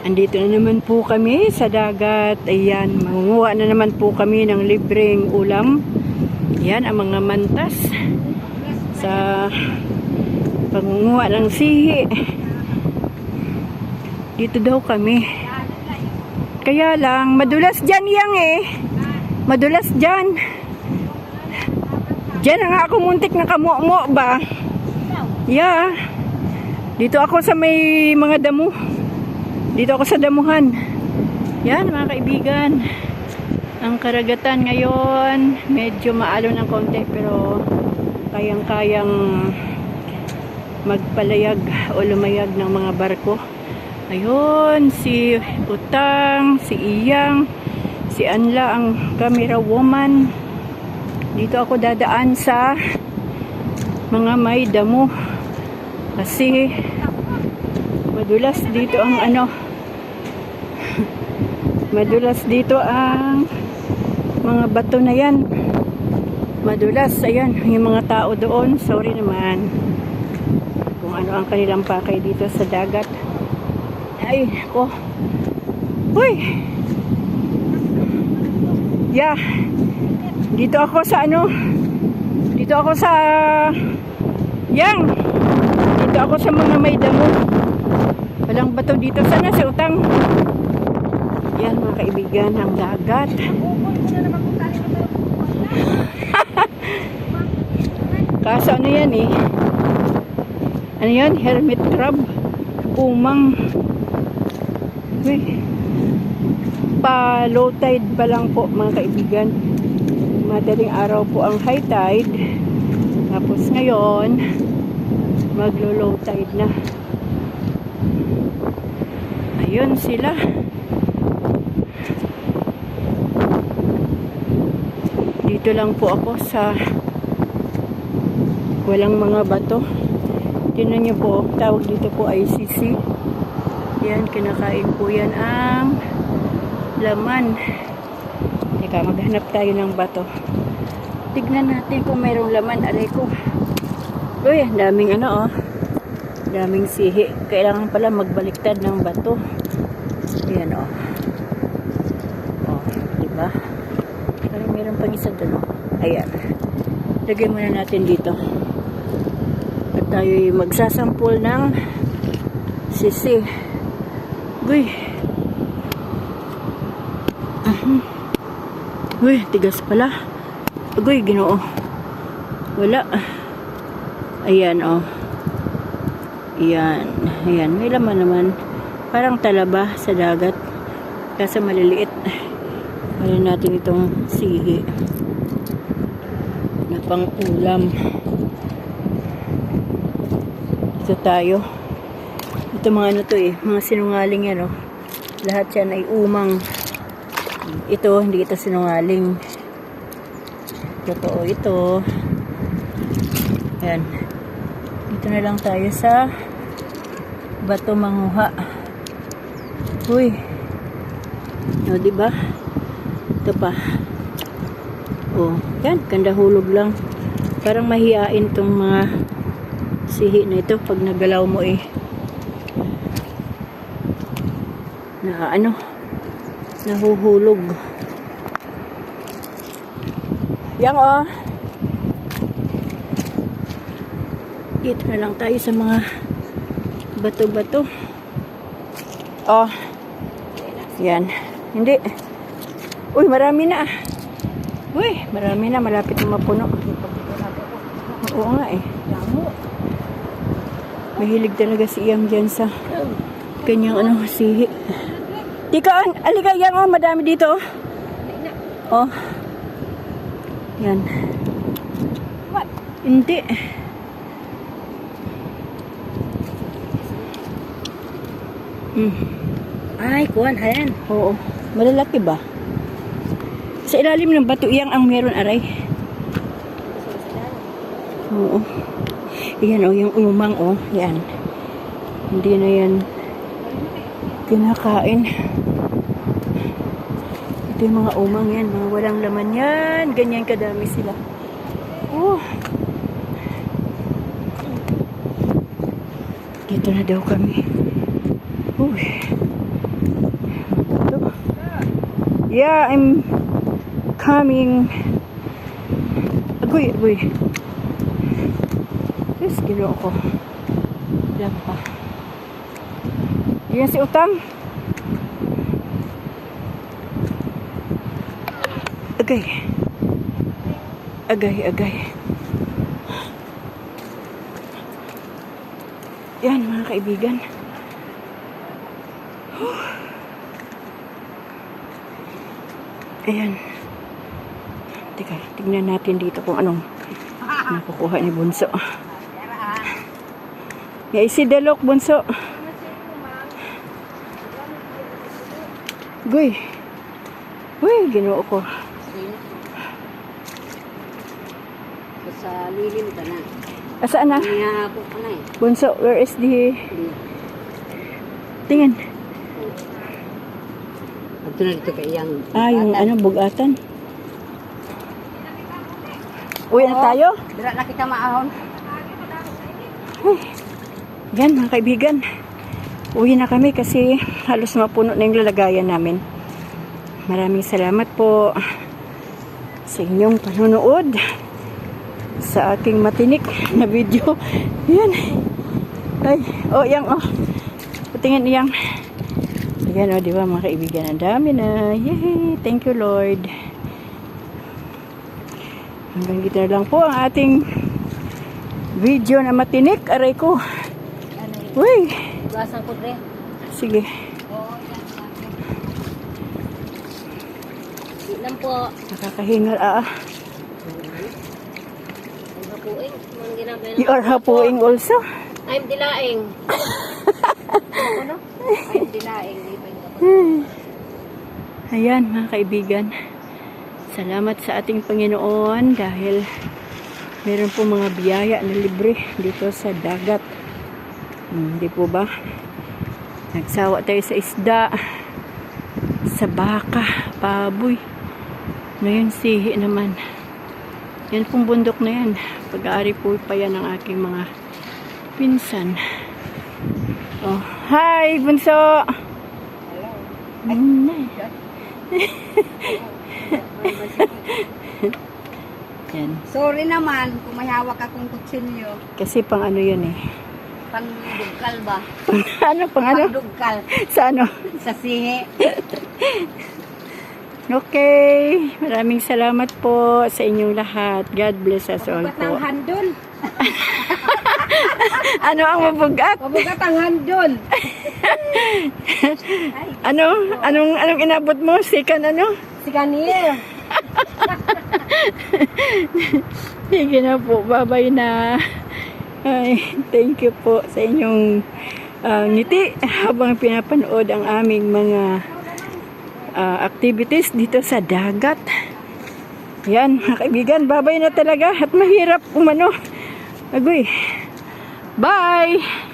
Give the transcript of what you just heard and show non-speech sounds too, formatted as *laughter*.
Andito na naman po kami sa dagat. Ayan, mangunguha na naman po kami ng libreng ulam. Ayan, ang mga mantas sa pangunguha ng sihi. Dito daw kami. Kaya lang, madulas dyan yang eh. Madulas dyan. Dyan na nga ako muntik na kamuamo ba? Yeah. Dito ako sa may mga damo. Dito ako sa damuhan. Yan mga kaibigan. Ang karagatan ngayon, medyo maalo ng konti pero kayang-kayang magpalayag o lumayag ng mga barko. Ayun, si Utang, si Iyang, si Anla ang camera woman. Dito ako dadaan sa mga may damo. Kasi madulas dito ang ano madulas dito ang mga bato na yan. Madulas ayan yung mga tao doon. Sorry naman kung ano ang kanilang pakay dito sa dagat. Ay ko uy! Yeah. Dito ako sa ano? Dito ako sa yang. Dito ako sa mga may damo. Walang bato dito. Sana si utang yan mga kaibigan ang dagat. *laughs* Kaso ano yan eh? Ano yan? Hermit crab. Umang Uy. pa low tide pa lang po mga kaibigan. Madaling araw po ang high tide. Tapos ngayon maglo low tide na. Ayun sila dito lang po ako sa walang mga bato. Tinan nyo po tawag dito po ay sisi. Yan kinakain po yan ang laman. Teka maghanap tayo ng bato. Tignan natin kung mayroong laman. Aray ko. Uy daming ano oh. Daming sihi. Kailangan pala magbaliktad ng bato ayan oh oh diba parang meron pang isa doon ayan lagay muna natin dito at tayo magsasampol ng sisi uy Mhm. uy tigas pala agoy ginoo wala ayan oh Ayan. Ayan. May laman naman. Parang talaba sa dagat. Kasi maliliit. Ano natin itong sige. Na pang ulam. Ito tayo. Ito mga ano to eh. Mga sinungaling yan oh. Lahat yan ay umang. Ito, hindi ito sinungaling. Totoo ito. Ayan. Dito na lang tayo sa bato manguha. Uy. O, di ba? Ito pa. O, yan. Ganda hulog lang. Parang mahihain tong mga sihi na ito pag nagalaw mo eh. Na ano? Nahuhulog. Yang oh. Dito na lang tayo sa mga bato-bato. Oh. Yan. Hindi. Uy, marami na. Uy, marami na. Malapit na mapuno. Oo nga eh. Mahilig talaga si Iyang dyan sa kanyang ano, sihi. Tika, alika, yan oh, madami dito. Oh. Yan. What? Hindi. Hmm. Ay, kuhan, ayan. Oo. Malalaki ba? Sa ilalim ng bato iyang ang meron aray. Oo. Yan oh, yung umang oh. Yan. Hindi na yan kinakain. Ito yung mga umang yan. Mga walang laman yan. Ganyan kadami sila. Oh. Dito na daw kami. Uy. Yeah, I'm coming. Agoy, agoy. Yes, gino ako. Yan pa. Yan si Utang. Agay. Agay, agay. Yan, mga kaibigan. Ayan. Teka, tignan natin dito kung anong nakukuha ni Bunso. Yeah, isi delok, Bunso. Goy. Uy, ginoo ko. Sa lilim ka na. Asaan na? Nihahapon ka na eh. Bunso, where is the... Tingin. Ito na dito kay iyang. Ah, yung ano, bugatan. Uwi na tayo? Dira na kita maahon. Yan, mga kaibigan. Uwi na kami kasi halos mapuno na yung lalagayan namin. Maraming salamat po sa inyong panonood sa aking matinik na video. *laughs* Yan. Ay, oh, yang, oh. Patingin yang. Yan, oh, di ba mga kaibigan? Ang dami na. Yay! Thank you, Lord. Hanggang dito lang po ang ating video na matinik. Aray ko. Uy! Sige. Lang po. Nakakahingal ah. Hapuing. You are hapuing also? I'm dilaing. *laughs* ano? I'm dilaing. Kapag- Ayan mga kaibigan. Salamat sa ating Panginoon dahil meron po mga biyaya na libre dito sa dagat. Hindi po ba? Nagsawa tayo sa isda, sa baka, baboy. Ngayon sihi naman. Yan pong bundok na yan. Pag-aari po pa yan ng aking mga pinsan. Oh, hi, bunso! Hello. *laughs* *laughs* Yan. Sorry naman kung may hawak akong kutsilyo. Kasi pang ano yun eh. Pangdugkal ba? *laughs* ano, pang ano? Pangdugkal. *laughs* Sa ano? Sa sihi. Okay. Maraming salamat po sa inyong lahat. God bless us all Pabugat ng po. handol. Ano ang mabugat? Pabugat ang handol. Ano? Anong, anong inabot mo? Sikan ano? Si Kanir. *laughs* Sige na po. Bye-bye na. Ay, thank you po sa inyong ah, ngiti habang pinapanood ang aming mga ah, activities dito sa dagat. Yan, mga kaibigan, babay na talaga at mahirap umano. Agoy. Bye!